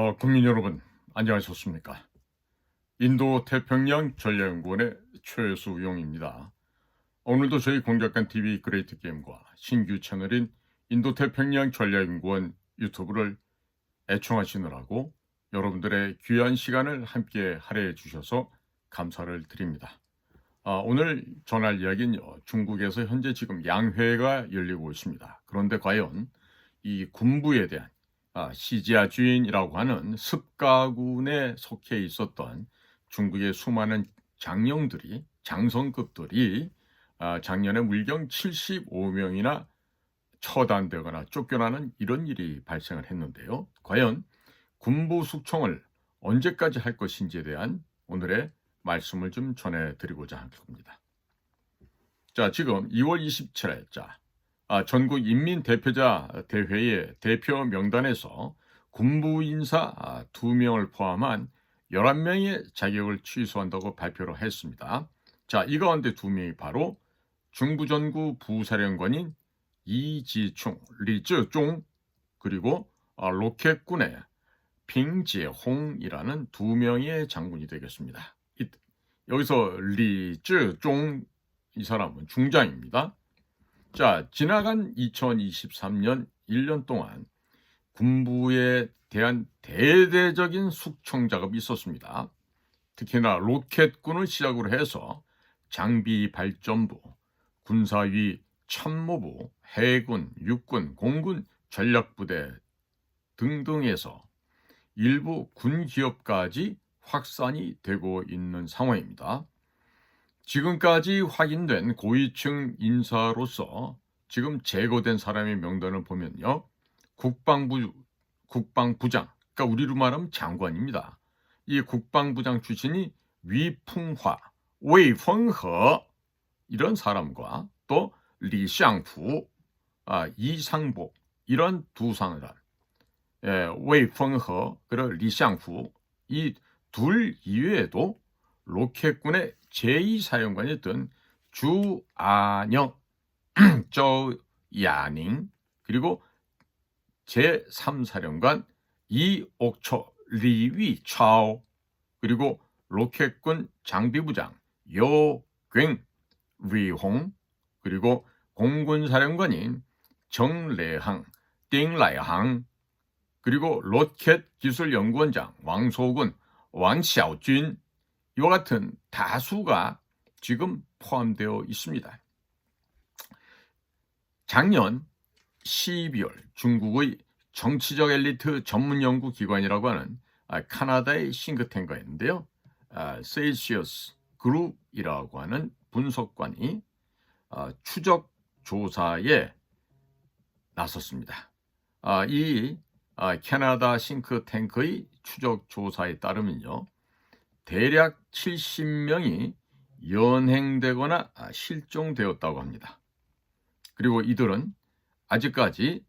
어, 국민 여러분, 안녕하셨습니까? 인도 태평양 전략연구원의 최수용입니다. 오늘도 저희 공작관 TV 그레이트 게임과 신규 채널인 인도 태평양 전략연구원 유튜브를 애청하시느라고 여러분들의 귀한 시간을 함께 할애해 주셔서 감사를 드립니다. 아, 오늘 전할 이야기는요, 중국에서 현재 지금 양회가 열리고 있습니다. 그런데 과연 이 군부에 대한 아, 시지아 주인이라고 하는 습가군에 속해 있었던 중국의 수많은 장령들이 장성급들이 아, 작년에 물경 75명이나 처단되거나 쫓겨나는 이런 일이 발생을 했는데요. 과연 군부 숙청을 언제까지 할 것인지에 대한 오늘의 말씀을 좀 전해드리고자 합니다. 자, 지금 2월 27일, 자, 아, 전국 인민대표자 대회의 대표 명단에서 군부 인사 아, 2명을 포함한 11명의 자격을 취소한다고 발표를 했습니다. 자, 이 가운데 2명이 바로 중부전구 부사령관인 이지충, 리즈종 그리고 아, 로켓군의 핑지홍이라는 두 명의 장군이 되겠습니다. 이- 여기서 리즈종 이 사람은 중장입니다. 자, 지나간 2023년 1년 동안 군부에 대한 대대적인 숙청 작업이 있었습니다. 특히나 로켓군을 시작으로 해서 장비 발전부, 군사위 참모부, 해군, 육군, 공군, 전략부대 등등에서 일부 군 기업까지 확산이 되고 있는 상황입니다. 지금까지 확인된 고위층 인사로서 지금 제거된 사람의 명단을 보면요. 국방부 국방부장, 그러니까 우리로 말하면 장관입니다. 이 국방부장 출신이 위풍화, 웨이펑허 이런 사람과 또 리샹푸, 아, 이상복 이런 두 사람, 예, 웨이펑허 그리고 리샹푸 이 둘 이외에도 로켓군의 제2사령관이었던 주안영, 저야닝 그리고 제3사령관 이옥초, 리위 차오 그리고 로켓군 장비부장 요괭, 위홍 그리고 공군사령관인 정래항, 띵라이항 그리고 로켓 기술연구원장 왕소군, 왕샤오준 이와 같은 다수가 지금 포함되어 있습니다. 작년 12월 중국의 정치적 엘리트 전문 연구 기관이라고 하는 아, 카나다의 싱크탱크였는데요. 아, 세이시어스 그룹이라고 하는 분석관이 아, 추적 조사에 나섰습니다. 아, 이 아, 캐나다 싱크탱크의 추적 조사에 따르면요. 대략 70명이 연행되거나 아, 실종되었다고 합니다. 그리고 이들은 아직까지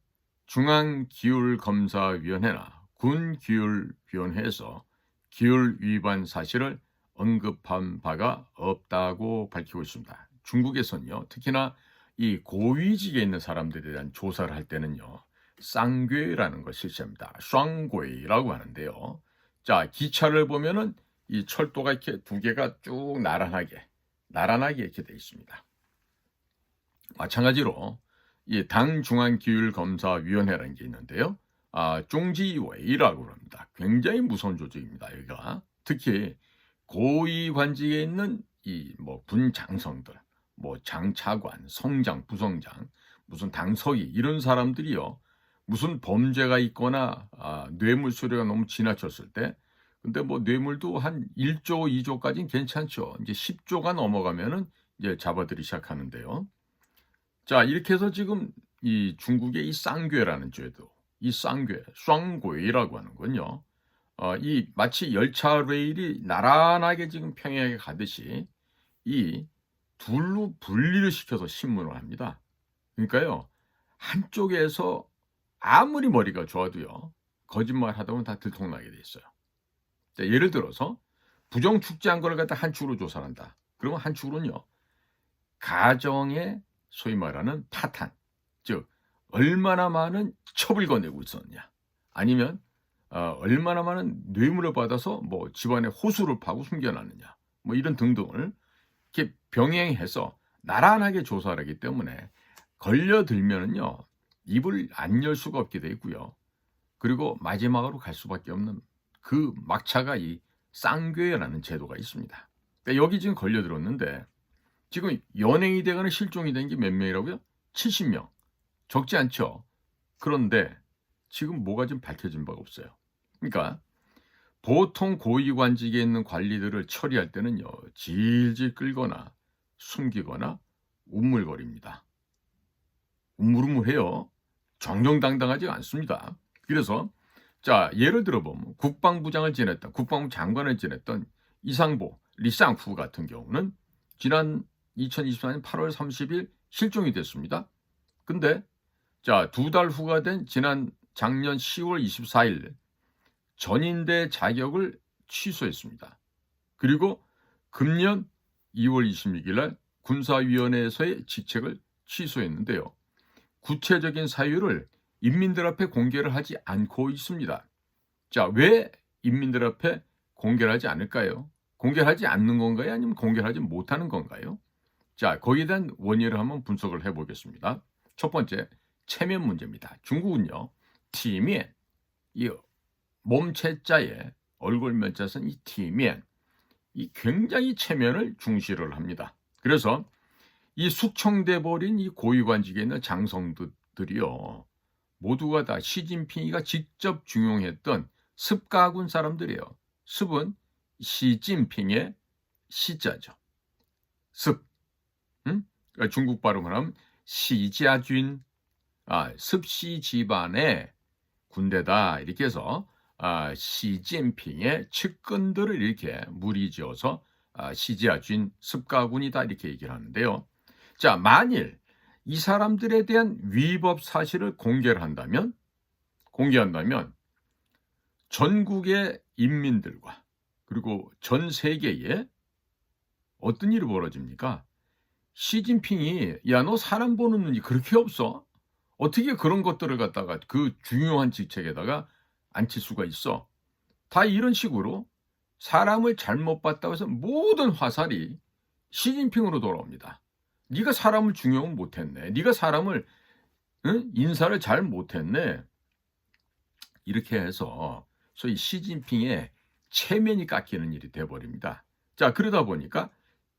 중앙기율검사위원회나 군기율위원회에서 기율 위반 사실을 언급한 바가 없다고 밝히고 있습니다. 중국에서는요, 특히나 이 고위직에 있는 사람들에 대한 조사를 할 때는요, 쌍괴라는 걸 실시합니다. 쌍괴라고 하는데요. 자, 기차를 보면은 이 철도가 이렇게 두 개가 쭉 나란하게, 나란하게 이렇게 돼 있습니다. 마찬가지로 이 당중앙기율검사위원회라는 게 있는데요. 아, 종지웨이라고 합니다. 굉장히 무서운 조직입니다. 여기가 특히 고위 관직에 있는 이 뭐 군장성들, 뭐 장차관, 성장, 부성장, 무슨 당서기 이런 사람들이요. 무슨 범죄가 있거나 아, 뇌물 수료가 너무 지나쳤을 때 근데 뭐 뇌물도 한 1조, 2조까지는 괜찮죠. 이제 10조가 넘어가면은 이제 잡아들이 시작하는데요. 자, 이렇게 해서 지금 이 중국의 이 쌍괴라는 죄도 이 쌍괴, 쌍괴라고 하는군요. 어, 이 마치 열차 레일이 나란하게 지금 평양에 가듯이 이 둘로 분리를 시켜서 신문을 합니다. 그러니까요, 한쪽에서 아무리 머리가 좋아도요, 거짓말 하다 보면 다 들통나게 돼 있어요. 자, 예를 들어서 부정 축제한 걸 갖다 한 축으로 조사한다. 그러면 한 축으로는요, 가정의 소위 말하는 파탄, 즉 얼마나 많은 첩을 거내고 있었냐, 아니면 어, 얼마나 많은 뇌물을 받아서 뭐 집안에 호수를 파고 숨겨놨느냐 뭐 이런 등등을 이렇게 병행해서 나란하게 조사를 하기 때문에 걸려들면은요 입을 안 열 수가 없게 돼 있고요. 그리고 마지막으로 갈 수밖에 없는 그 막차가 이 쌍괴라는 제도가 있습니다. 그러니까 여기 지금 걸려들었는데 지금 연행이 되거나 실종이 된 게 몇 명이라고요? 70명. 적지 않죠. 그런데 지금 뭐가 좀 밝혀진 바가 없어요. 그러니까 보통 고위관직에 있는 관리들을 처리할 때는요. 질질 끌거나 숨기거나 우물거립니다. 우물우물해요. 정정당당하지 않습니다. 그래서 자 예를 들어보면 국방부장을 지냈던 국방부 장관을 지냈던 이상보 리쌍후 같은 경우는 지난 2024년 8월 30일 실종이 됐습니다. 근데 자 두 달 후가 된 지난 작년 10월 24일 전인대 자격을 취소했습니다. 그리고 금년 2월 26일 날 군사위원회에서의 직책을 취소했는데요. 구체적인 사유를 인민들 앞에 공개를 하지 않고 있습니다. 자, 왜 인민들 앞에 공개를 하지 않을까요? 공개하지 않는 건가요? 아니면 공개하지 못하는 건가요? 자, 거기에 대한 원인을 한번 분석을 해보겠습니다. 첫 번째, 체면 문제입니다. 중국은요, 티면, 이 몸체자에 얼굴 면자선 이 티면, 이 굉장히 체면을 중시를 합니다. 그래서 이 숙청돼 버린 이 고위관직에 있는 장성들이요, 모두가 다 시진핑이가 직접 중용했던 습가군 사람들이에요. 습은 시진핑의 시자죠. 습. 음? 그러니까 중국 발음을 하면 시자준, 아, 습시 집안의 군대다. 이렇게 해서 아, 시진핑의 측근들을 이렇게 무리지어서 아, 시지아준 습가군이다 이렇게 얘기를 하는데요. 자, 만일 이 사람들에 대한 위법 사실을 공개를 한다면 공개한다면 전국의 인민들과 그리고 전 세계에 어떤 일이 벌어집니까? 시진핑이 야 너 사람 보는 눈이 그렇게 없어? 어떻게 그런 것들을 갖다가 그 중요한 직책에다가 앉힐 수가 있어? 다 이런 식으로 사람을 잘못 봤다고 해서 모든 화살이 시진핑으로 돌아옵니다. 네가 사람을 중용 못했네. 네가 사람을 응? 인사를 잘 못했네. 이렇게 해서 소위 시진핑의 체면이 깎이는 일이 돼버립니다. 자 그러다 보니까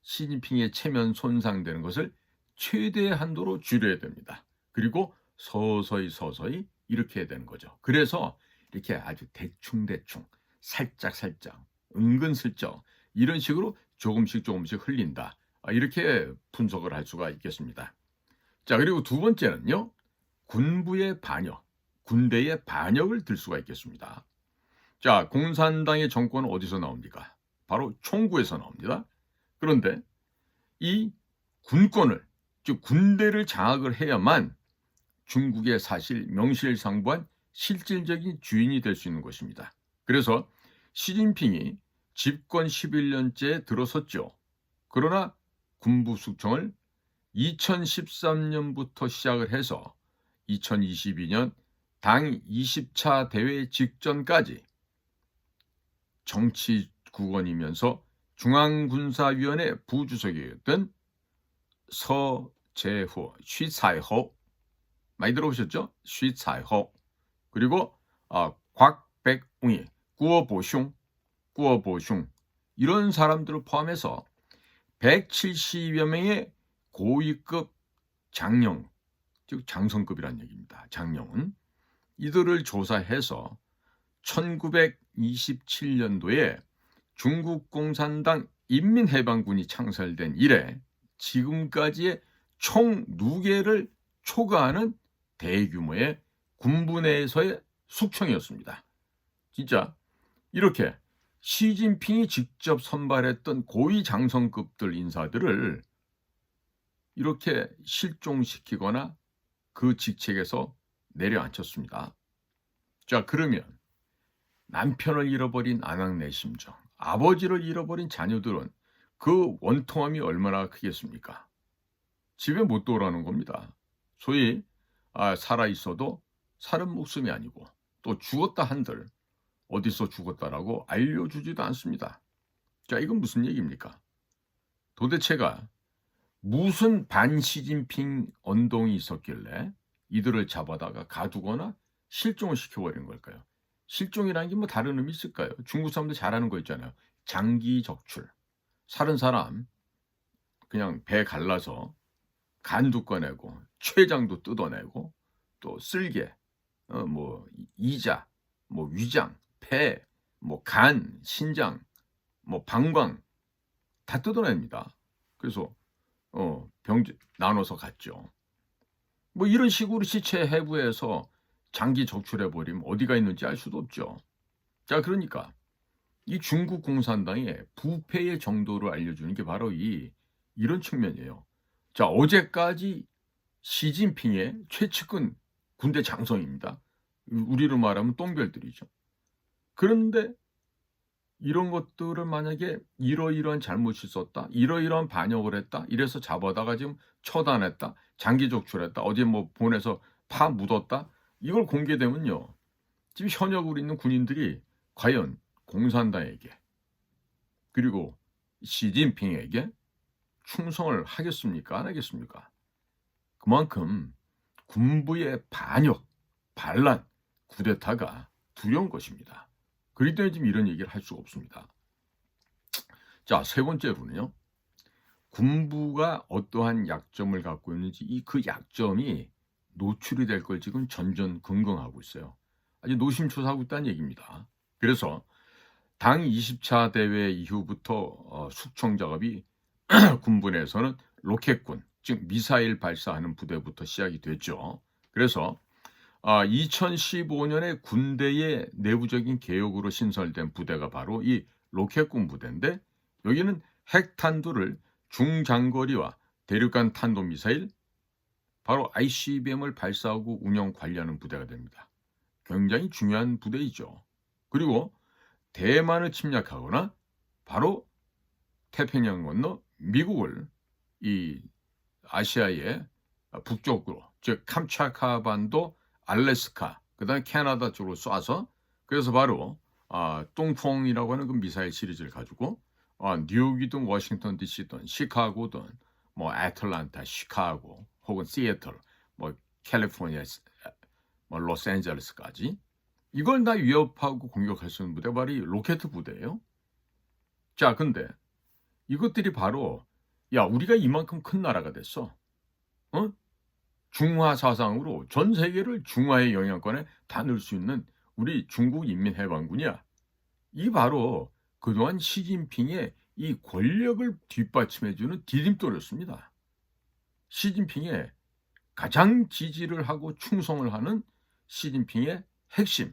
시진핑의 체면 손상되는 것을 최대 한도로 줄여야 됩니다. 그리고 서서히 서서히 이렇게 해야 되는 거죠. 그래서 이렇게 아주 대충대충 살짝살짝 은근슬쩍 이런 식으로 조금씩 조금씩 흘린다. 아, 이렇게 분석을 할 수가 있겠습니다. 자, 그리고 두 번째는요. 군부의 반역, 군대의 반역을 들 수가 있겠습니다. 자, 공산당의 정권은 어디서 나옵니까? 바로 총구에서 나옵니다. 그런데 이 군권을, 즉 군대를 장악을 해야만 중국의 사실 명실상부한 실질적인 주인이 될 수 있는 것입니다. 그래서 시진핑이 집권 11년째 들어섰죠. 그러나 군부 숙청을 2013년부터 시작을 해서 2022년 당 20차 대회 직전까지 정치 국원이면서 중앙군사위원회 부주석이었던 서재호, 쉬사이호. 많이 들어보셨죠? 쉬사이호. 그리고 아, 곽백웅이, 꾸어보숑, 꾸어보숑 이런 사람들을 포함해서 170여 명의 고위급 장령, 즉 장성급이란 얘기입니다. 장령은 이들을 조사해서 1927년도에 중국 공산당 인민해방군이 창설된 이래 지금까지의 총 누계를 초과하는 대규모의 군부 내에서의 숙청이었습니다. 진짜 이렇게 시진핑이 직접 선발했던 고위 장성급들 인사들을 이렇게 실종시키거나 그 직책에서 내려앉혔습니다. 자, 그러면 남편을 잃어버린 아낙네 심정, 아버지를 잃어버린 자녀들은 그 원통함이 얼마나 크겠습니까? 집에 못 돌아오는 겁니다. 소위 아, 살아 있어도 살은 목숨이 아니고 또 죽었다 한들 어디서 죽었다라고 알려주지도 않습니다. 자, 이건 무슨 얘기입니까? 도대체가 무슨 반시진핑 언동이 있었길래 이들을 잡아다가 가두거나 실종을 시켜버린 걸까요? 실종이라는 게 뭐 다른 의미 있을까요? 중국 사람들 잘하는 거 있잖아요. 장기 적출. 살은 사람 그냥 배 갈라서 간도 꺼내고 췌장도 뜯어내고 또 쓸개, 어, 뭐 이자, 뭐 위장, 폐, 뭐 간, 신장, 뭐 방광 다 뜯어냅니다. 그래서 어, 병 나눠서 갔죠. 뭐 이런 식으로 시체 해부해서 장기 적출해 버리면 어디가 있는지 알 수도 없죠. 자, 그러니까 이 중국 공산당의 부패의 정도를 알려주는 게 바로 이 이런 측면이에요. 자, 어제까지 시진핑의 최측근 군대 장성입니다. 우리로 말하면 똥별들이죠. 그런데 이런 것들을 만약에 이러이러한 잘못이 있었다, 이러이러한 반역을 했다, 이래서 잡아다가 지금 처단했다, 장기 적출했다, 어디 뭐 보내서 파 묻었다, 이걸 공개되면요. 지금 현역으로 있는 군인들이 과연 공산당에게 그리고 시진핑에게 충성을 하겠습니까? 안 하겠습니까? 그만큼 군부의 반역, 반란, 쿠데타가 두려운 것입니다. 그렇기 때문에 지금 이런 얘기를 할 수가 없습니다. 자, 세 번째로는요. 군부가 어떠한 약점을 갖고 있는지 이 그 약점이 노출이 될 걸 지금 전전긍긍하고 있어요. 아주 노심초사하고 있다는 얘기입니다. 그래서 당 20차 대회 이후부터 어, 숙청 작업이 군부 내에서는 로켓군, 즉 미사일 발사하는 부대부터 시작이 됐죠. 그래서 아, 2015년에 군대의 내부적인 개혁으로 신설된 부대가 바로 이 로켓군 부대인데 여기는 핵탄두를 중장거리와 대륙간 탄도미사일 바로 ICBM을 발사하고 운영 관리하는 부대가 됩니다. 굉장히 중요한 부대이죠. 그리고 대만을 침략하거나 바로 태평양 건너 미국을 이 아시아의 북쪽으로 즉 캄차카 반도 알래스카 그 다음에 캐나다 쪽으로 쏴서 그래서 바로 아, 똥퐁이라고 하는 그 미사일 시리즈를 가지고 아, 뉴욕이든 워싱턴 DC든 시카고든 뭐 애틀란타, 시카고 혹은 시애틀, 뭐 캘리포니아, 뭐 로스앤젤레스까지 이걸 다 위협하고 공격할 수 있는 부대가 바로 이 로켓 부대예요. 자, 근데 이것들이 바로 야 우리가 이만큼 큰 나라가 됐어. 어? 중화 사상으로 전 세계를 중화의 영향권에 다 넣을 수 있는 우리 중국 인민해방군이야. 이 바로 그동안 시진핑의 이 권력을 뒷받침해주는 디딤돌이었습니다. 시진핑의 가장 지지를 하고 충성을 하는 시진핑의 핵심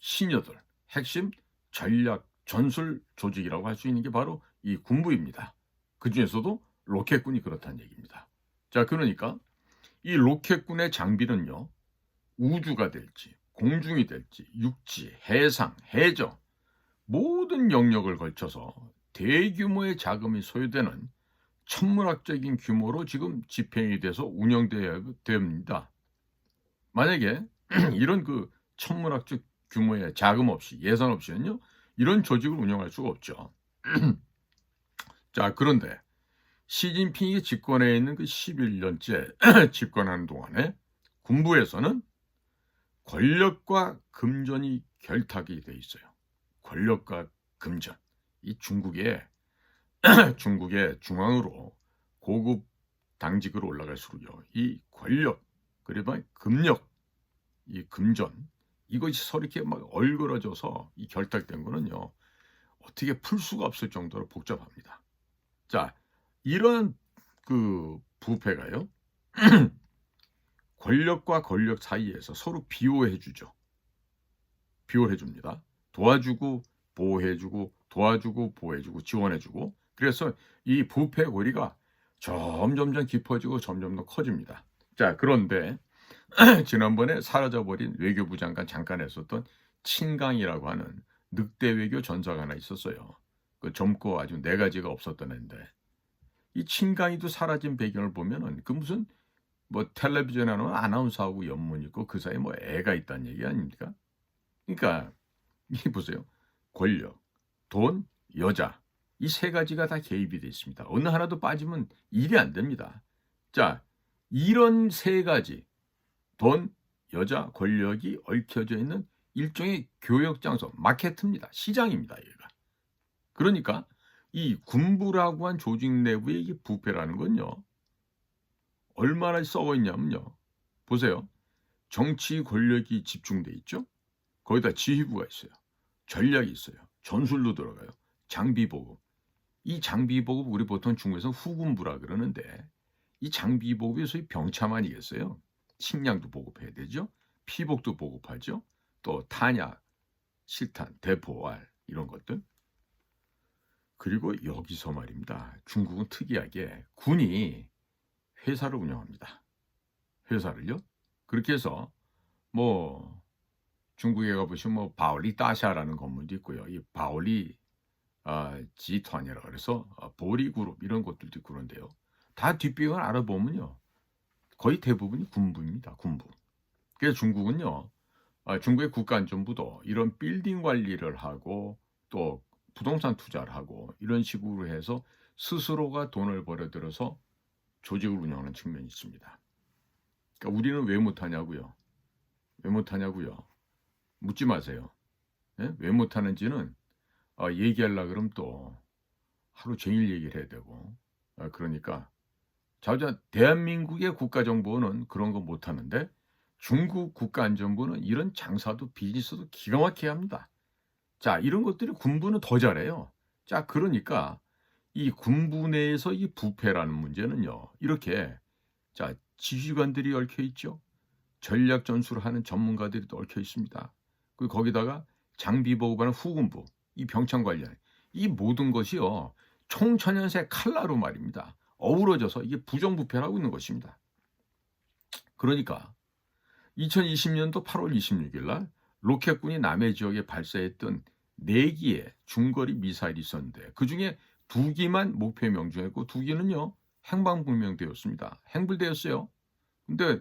신여들, 핵심 전략 전술 조직이라고 할 수 있는 게 바로 이 군부입니다. 그 중에서도 로켓군이 그렇다는 얘기입니다. 자, 그러니까 이 로켓군의 장비는요, 우주가 될지, 공중이 될지, 육지, 해상, 해저, 모든 영역을 걸쳐서 대규모의 자금이 소요되는 천문학적인 규모로 지금 집행이 돼서 운영되어야 됩니다. 만약에 이런 그 천문학적 규모의 자금 없이 예산 없이는요 이런 조직을 운영할 수가 없죠. 자 그런데 시진핑이 집권해 있는 그 11년째 집권하는 동안에 군부에서는 권력과 금전이 결탁이 돼 있어요. 권력과 금전. 이 중국의 중국의 중앙으로 고급 당직으로 올라갈수록요. 이 권력 그리고 금력 이 금전 이것이 서로 이렇게 막 얼그러져서 이 결탁된 거는요. 어떻게 풀 수가 없을 정도로 복잡합니다. 자, 이런 그 부패가요. 권력과 권력 사이에서 서로 비호해 주죠. 비호해 줍니다. 도와주고 보호해 주고 도와주고 보호해 주고 지원해 주고 그래서 이 부패 고리가 점점점 깊어지고 점점 더 커집니다. 자, 그런데 지난번에 사라져버린 외교부 장관 잠깐 했었던 친강이라고 하는 늑대 외교 전사가 하나 있었어요. 그 젊고 아주 네 가지가 없었던 애인데 이 친강이도 사라진 배경을 보면은 그 무슨 뭐 텔레비전에 나오는 아나운서하고 연문 있고 그 사이에 뭐 애가 있다는 얘기 아닙니까? 그러니까 이 보세요. 권력, 돈, 여자 이 세 가지가 다 개입이 돼 있습니다. 어느 하나도 빠지면 일이 안 됩니다. 자, 이런 세 가지 돈, 여자, 권력이 얽혀져 있는 일종의 교역 장소, 마케트입니다. 시장입니다. 얘가. 그러니까 이 군부라고 한 조직 내부의 이게 부패라는 건요. 얼마나 썩어 있냐면요. 보세요. 정치 권력이 집중돼 있죠. 거기다 지휘부가 있어요. 전략이 있어요. 전술도 들어가요. 장비 보급. 이 장비 보급 우리 보통 중국에서 후군부라 그러는데 이 장비 보급이 소위 병참 아니겠어요? 식량도 보급해야 되죠. 피복도 보급하죠. 또 탄약, 실탄, 대포알 이런 것들. 그리고 여기서 말입니다. 중국은 특이하게 군이 회사를 운영합니다. 회사를요. 그렇게 해서 뭐 중국에 가보시면 뭐 바올리 따샤라는 건물도 있고요. 이 바올리 아, 지团이라 그래서 아, 보리 그룹 이런 것들도 있고 그런데요. 다 뒷배경을 알아보면요. 거의 대부분이 군부입니다. 군부. 그래서 중국은요. 아, 중국의 국가안전부도 이런 빌딩 관리를 하고 또 부동산 투자를 하고 이런 식으로 해서 스스로가 돈을 벌어들여서 조직을 운영하는 측면이 있습니다. 그러니까 우리는 왜 못하냐고요? 왜 못하냐고요? 묻지 마세요. 예? 왜 못하는지는 아, 얘기하려 그러면 또 하루 종일 얘기를 해야 되고 아, 그러니까 자자 대한민국의 국가정보는 그런 거 못하는데 중국 국가안전부는 이런 장사도 비즈니스도 기가 막히게 합니다. 자 이런 것들이 군부는 더 잘해요. 자 그러니까 이 군부 내에서 이 부패라는 문제는요 이렇게 자 지휘관들이 얽혀 있죠. 전략 전술을 하는 전문가들이 또 얽혀 있습니다. 그 거기다가 장비 보급하는 후군부, 이 병창 관련 이 모든 것이요 총천연새 칼라로 말입니다. 어우러져서 이게 부정부패라고 있는 것입니다. 그러니까 2020년도 8월 26일 날 로켓군이 남해 지역에 발사했던 4기의 중거리 미사일이 있었는데 그중에 2기만 목표에 명중했고 2기는요 행방불명되었습니다. 행불되었어요. 근데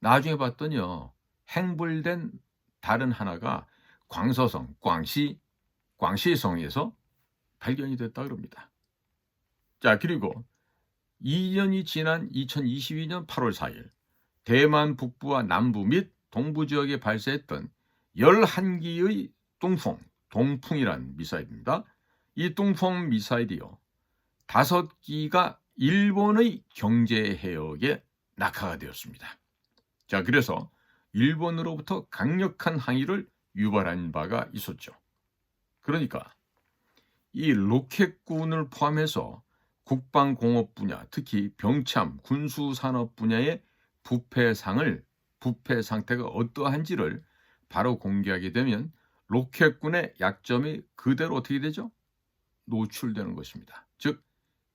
나중에 봤더니요 행불된 다른 하나가 광서성, 광시, 광시성에서 발견이 됐다 그럽니다. 자, 그리고 2년이 지난 2022년 8월 4일 대만 북부와 남부 및 동부 지역에 발사했던 11기의 똥풍, 동풍이란 미사일입니다. 이 똥풍 미사일이요. 5기가 일본의 경제 해역에 낙하가 되었습니다. 자, 그래서 일본으로부터 강력한 항의를 유발한 바가 있었죠. 그러니까 이 로켓군을 포함해서 국방공업 분야, 특히 병참, 군수산업 분야의 부패상을 부패 상태가 어떠한지를 바로 공개하게 되면 로켓군의 약점이 그대로 어떻게 되죠? 노출되는 것입니다. 즉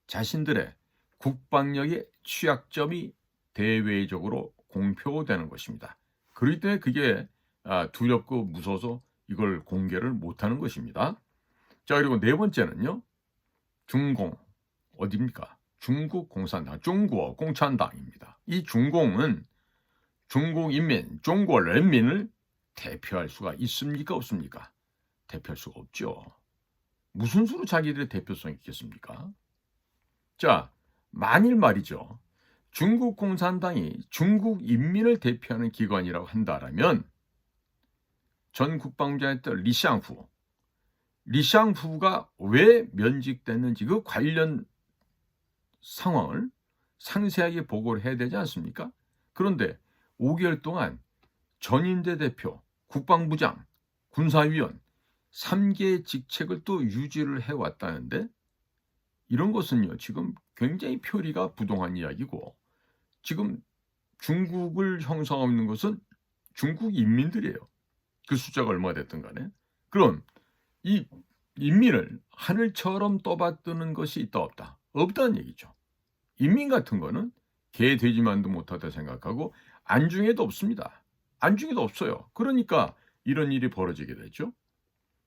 자신들의 국방력의 취약점이 대외적으로 공표되는 것입니다. 그렇기 때문에 그게 아, 두렵고 무서워서 이걸 공개를 못하는 것입니다. 자 그리고 네 번째는요. 중공 어디입니까? 중국 공산당, 중국 공산당입니다. 이 중공은 중국 인민, 중국人민을 대표할 수가 있습니까? 없습니까? 대표할 수가 없죠. 무슨 수로 자기들의 대표성이 있겠습니까? 자, 만일 말이죠. 중국 공산당이 중국 인민을 대표하는 기관이라고 한다라면 전 국방부장했던 리샹후, 리샹후가 왜 면직됐는지 그 관련 상황을 상세하게 보고를 해야 되지 않습니까? 그런데 5개월 동안 전인대 대표, 국방부장, 군사위원 3개의 직책을 또 유지를 해왔다는데 이런 것은요 지금 굉장히 표리가 부동한 이야기고 지금 중국을 형성하는 것은 중국 인민들이에요. 그 숫자가 얼마가 됐든 간에. 그럼 이 인민을 하늘처럼 떠받드는 것이 있다 없다. 없다는 얘기죠. 인민 같은 거는 개 돼지만도 못하다 생각하고 안중에도 없습니다. 안중에도 없어요. 그러니까 이런 일이 벌어지게 되죠.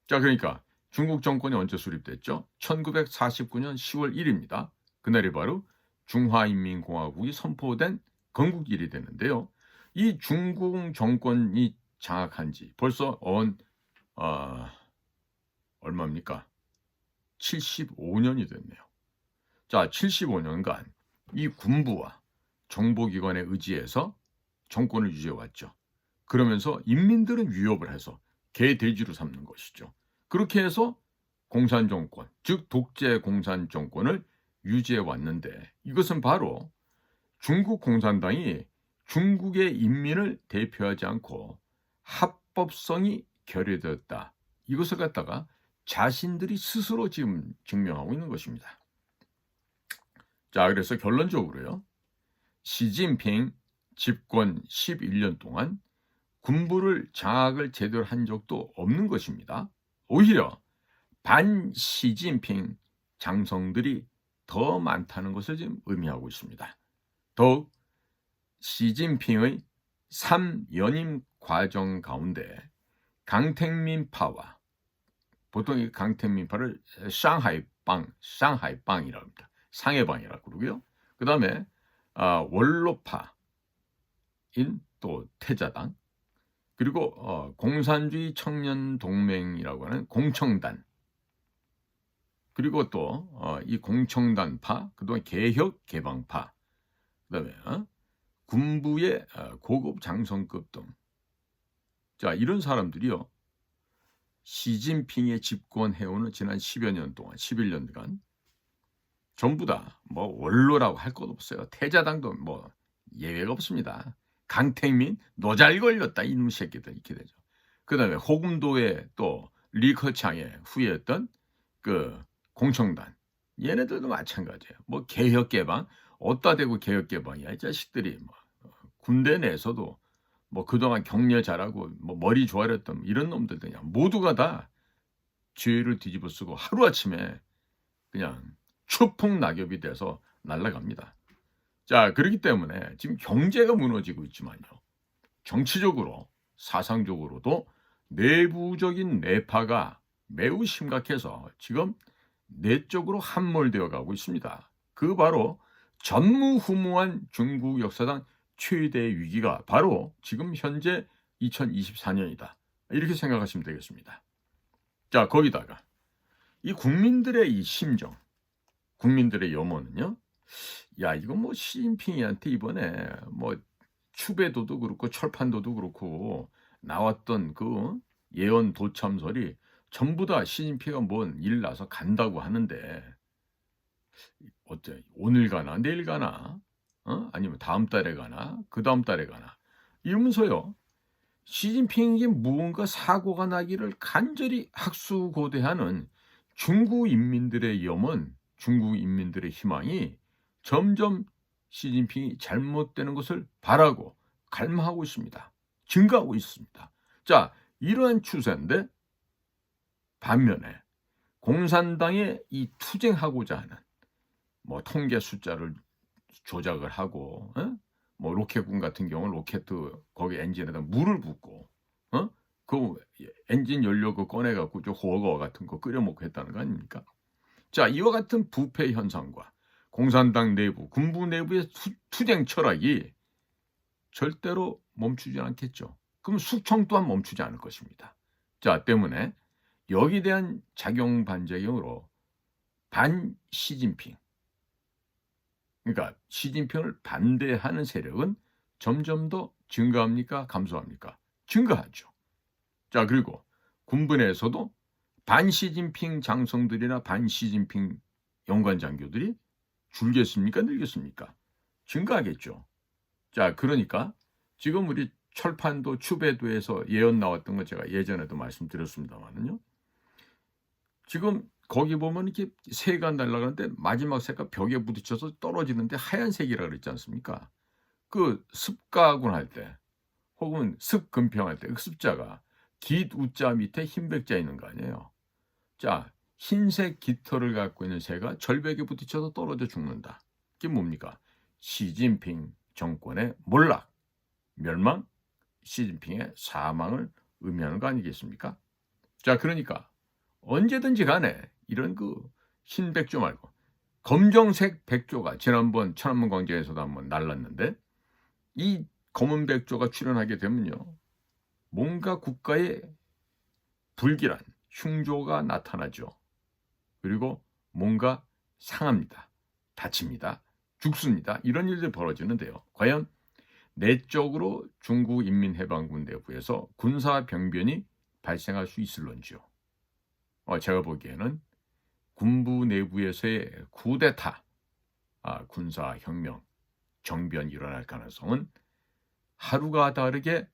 자, 그러니까 중국 정권이 언제 수립됐죠? 1949년 10월 1일입니다. 그날이 바로 중화인민공화국이 선포된 건국일이 되는데요. 이 중국 정권이 장악한 지 벌써 언 어, 얼마입니까? 75년이 됐네요. 자, 75년간 이 군부와 정보기관에 의지해서 정권을 유지해 왔죠. 그러면서 인민들은 위협을 해서 개돼지로 삼는 것이죠. 그렇게 해서 공산 정권, 즉 독재 공산 정권을 유지해 왔는데 이것은 바로 중국 공산당이 중국의 인민을 대표하지 않고 합법성이 결여되었다. 이것을 갖다가 자신들이 스스로 지금 증명하고 있는 것입니다. 자, 그래서 결론적으로요. 시진핑 집권 11년 동안 군부를 장악을 제대로 한 적도 없는 것입니다. 오히려 반 시진핑 장성들이 더 많다는 것을 지금 의미하고 있습니다. 더욱 시진핑의 3연임 과정 가운데 강택민파와 보통 이 강택민파를 상하이빵, 상하이빵이라고 합니다. 상해방이라고 그러고요. 그 다음에 아, 원로파인 또 태자당 그리고 어, 공산주의 청년 동맹이라고 하는 공청단 그리고 또이 공청단파 그동안 개혁 개방파 그다음에 어? 군부의 어, 고급 장성급 등 자, 이런 사람들이요. 시진핑의 집권해오는 지난 10여 년 동안, 11년간 전부 다 뭐 원로라고 할 것 없어요. 태자당도 뭐 예외가 없습니다. 강택민 노잘 걸렸다 이놈 새끼들 이렇게 되죠. 그 다음에 호금도의 또 리커창의 후예였던 그 공청단 얘네들도 마찬가지예요. 뭐 개혁 개방 어따 대고 개혁 개방이야 이 자식들이 뭐 군대 내에서도 뭐 그동안 격려 잘하고 뭐 머리 좋아했던 이런 놈들 그냥 모두가 다 죄를 뒤집어 쓰고 하루아침에 그냥 추풍 낙엽이 돼서 날아갑니다. 자, 그렇기 때문에 지금 경제가 무너지고 있지만요. 정치적으로, 사상적으로도 내부적인 내파가 매우 심각해서 지금 내적으로 함몰되어 가고 있습니다. 그 바로 전무후무한 중국 역사상 최대 위기가 바로 지금 현재 2024년이다. 이렇게 생각하시면 되겠습니다. 자, 거기다가 이 국민들의 이 심정, 국민들의 염원은요. 야, 이거 뭐 시진핑이한테 이번에 뭐 추배도도 그렇고 철판도도 그렇고 나왔던 그 예언 도참설이 전부 다 시진핑가 뭔일 나서 간다고 하는데 어째 오늘 가나? 내일 가나? 어? 아니면 다음 달에 가나? 그 다음 달에 가나? 이러면서요. 시진핑에게 무언가 사고가 나기를 간절히 학수고대하는 중국 인민들의 염원, 중국 인민들의 희망이 점점 시진핑이 잘못되는 것을 바라고 갈망하고 있습니다. 증가하고 있습니다. 자, 이러한 추세인데 반면에 공산당의 이 투쟁하고자 하는 뭐 통계 숫자를 조작을 하고 어? 뭐 로켓군 같은 경우는 로켓 거기 엔진에다 물을 붓고 어? 그 엔진 연료 그 꺼내 갖고 저 호거 같은 거 끓여 먹고 했다는 거 아닙니까? 자, 이와 같은 부패 현상과 공산당 내부, 군부 내부의 투, 쟁 철학이 절대로 멈추지 않겠죠. 그럼 숙청 또한 멈추지 않을 것입니다. 자, 때문에 여기 대한 작용 반작용으로 반 시진핑 그러니까 시진핑을 반대하는 세력은 점점 더 증가합니까? 감소합니까? 증가하죠. 자, 그리고 군부 내에서도 반 시진핑 장성들이나 반 시진핑 연관 장교들이 줄겠습니까? 늘겠습니까? 증가하겠죠. 자, 그러니까 지금 우리 철판도 추배도에서 예언 나왔던 거 제가 예전에도 말씀드렸습니다만은요. 지금 거기 보면 이렇게 새가 날아가는데 마지막 새가 벽에 부딪혀서 떨어지는데 하얀색이라 그랬지 않습니까? 그 습가군 할 때, 혹은 습금평 할 때, 그 습자가 깃 우자 밑에 흰 백자 있는 거 아니에요. 자, 흰색 깃털을 갖고 있는 새가 절벽에 부딪혀서 떨어져 죽는다. 이게 뭡니까? 시진핑 정권의 몰락, 멸망, 시진핑의 사망을 의미하는 거 아니겠습니까? 자, 그러니까 언제든지 간에 이런 그 흰 백조 말고 검정색 백조가 지난번 천안문 광장에서도 한번 날랐는데 이 검은 백조가 출현하게 되면요. 뭔가 국가의 불길한 흉조가 나타나죠. 그리고 뭔가 상합니다. 다칩니다. 죽습니다. 이런 일들이 벌어지는데요. 과연 내적으로 중국 인민해방군 내부에서 군사 병변이 발생할 수 있을런지요. 어, 제가 보기에는 군부 내부에서의 쿠데타, 아, 군사 혁명, 정변이 일어날 가능성은 하루가 다르게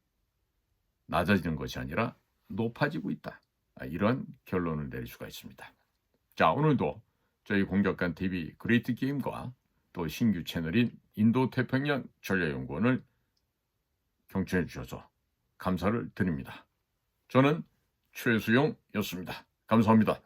낮아지는 것이 아니라 높아지고 있다. 아, 이런 결론을 내릴 수가 있습니다. 자, 오늘도 저희 공격관 TV 그레이트 게임과 또 신규 채널인 인도 태평양 전략연구원을 경청해 주셔서 감사를 드립니다. 저는 최수용이었습니다. 감사합니다.